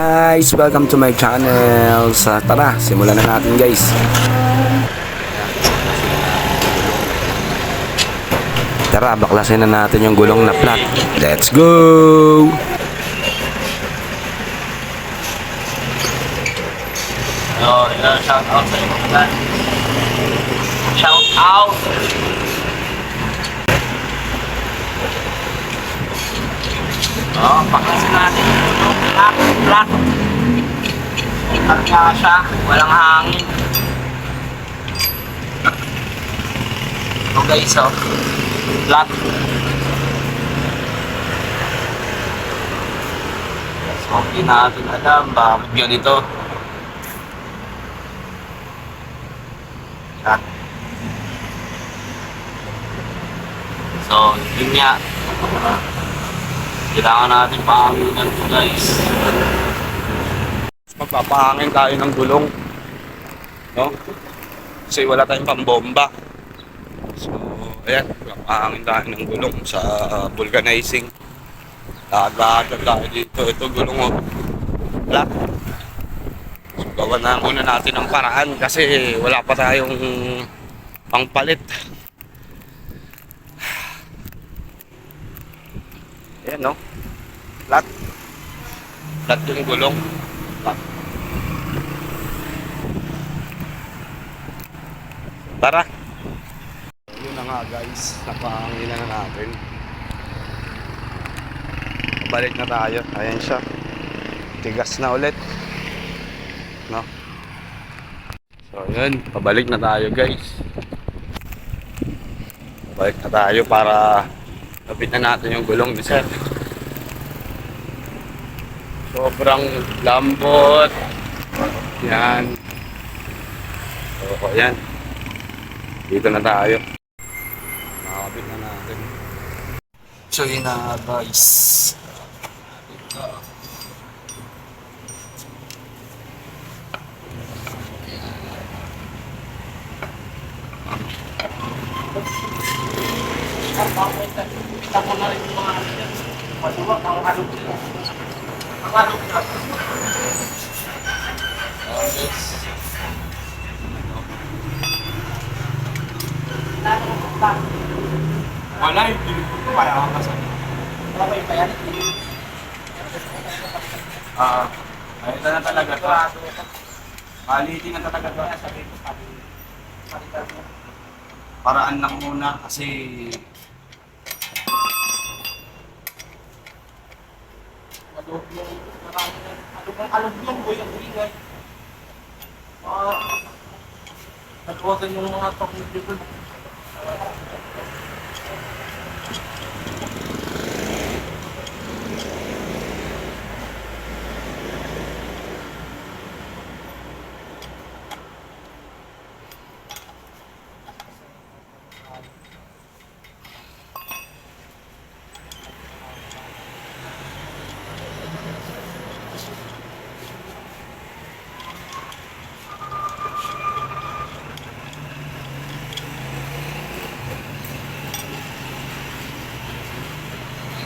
Guys, welcome to my channel. Sa tara, simulan na natin guys. Tara, baklasin na natin yung gulong na flat. Let's go! Oh, yeah, shout out sa. Shout out! Oh, pakasin natin black, black. Karga siya, walang hangin. Ito guys, oh. Black. So, hindi natin alam bakit ganito. Yan. So, yun nga. Kailangan natin pahanginan to guys. Magpapahangin tayo ng gulong. No? Kasi wala tayong pambomba. So, ayan, magpapahangin tayo ng gulong sa uh, vulcanizing. Lahat-lahat tayo dito. Ito gulong mo. Black. So, gawa na muna natin ang paraan kasi wala pa tayong pangpalit. Ayan, no? Flat. Flat yung gulong. Flat. Tara. Yun na nga guys, napahanginan na natin. Balik na tayo. Ayan siya. Tigas na ulit. No? So yun, pabalik na tayo guys. Pabalik na tayo para kapit na natin yung gulong ni sir. Sobrang lambot. Yan. So, yan. Dito na tayo. Nakakabit na natin. So yun na guys. Wala yung dilipot ko kaya ang kasama. Ah, ayun na talaga to. Malitin na talaga to. Paraan lang muna kasi Nagwagan yung mga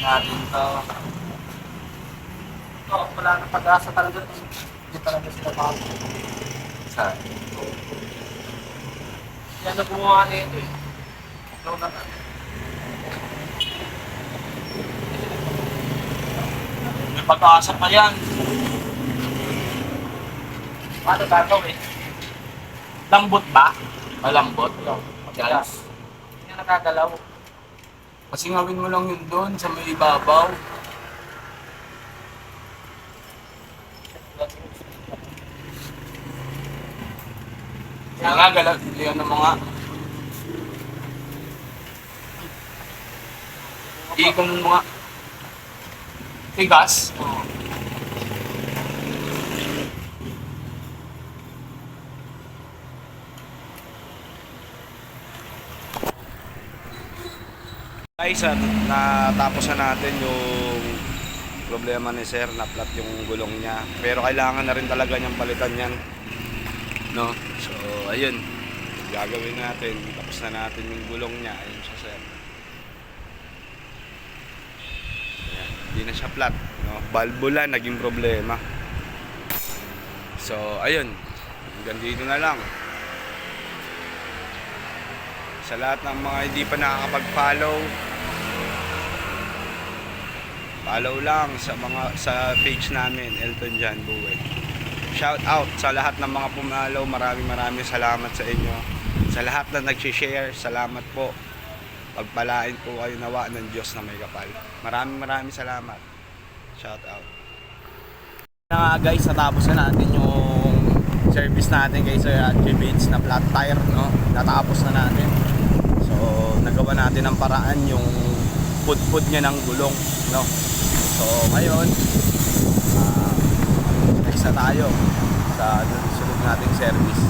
natin to. Oo, wala nang pag-asa talaga. Hindi talaga sila bago. Sa Yan na gumawa nito eh. Ikaw na na. may pag-asa pa yan. Paano gagawin? Lambot ba? Malambot. Matigas. Hindi na nakagalaw. Kasi ngawin mo lang yun doon sa may ibabaw. Kaya nga, galag yan ng mga... Ikon ng mga... Tigas. Guys, at natapos na natin yung problema ni sir, na flat yung gulong niya. Pero kailangan na rin talaga niyang palitan yan. No? So, ayun. Gagawin natin. Tapos na natin yung gulong niya. Ayun siya sir. Hindi na siya flat. No? Balbula, naging problema. So, ayun. Hanggang dito na lang. Sa lahat ng mga hindi pa nakakapag-follow, follow lang sa mga sa page namin, Elton John Buwet. Shout out sa lahat ng mga pumalaw. Maraming maraming salamat sa inyo. Sa lahat na nag-share, salamat po. Pagpalain po kayo nawa ng Diyos na may kapal. Maraming maraming salamat. Shout out. Na guys, natapos na natin yung service natin kay Sir Bates na flat tire, no? Natapos na natin. So, nagawa natin ang paraan yung pud-pud niya ng gulong, no? So, ngayon, ah, next na tayo sa sunod nating service.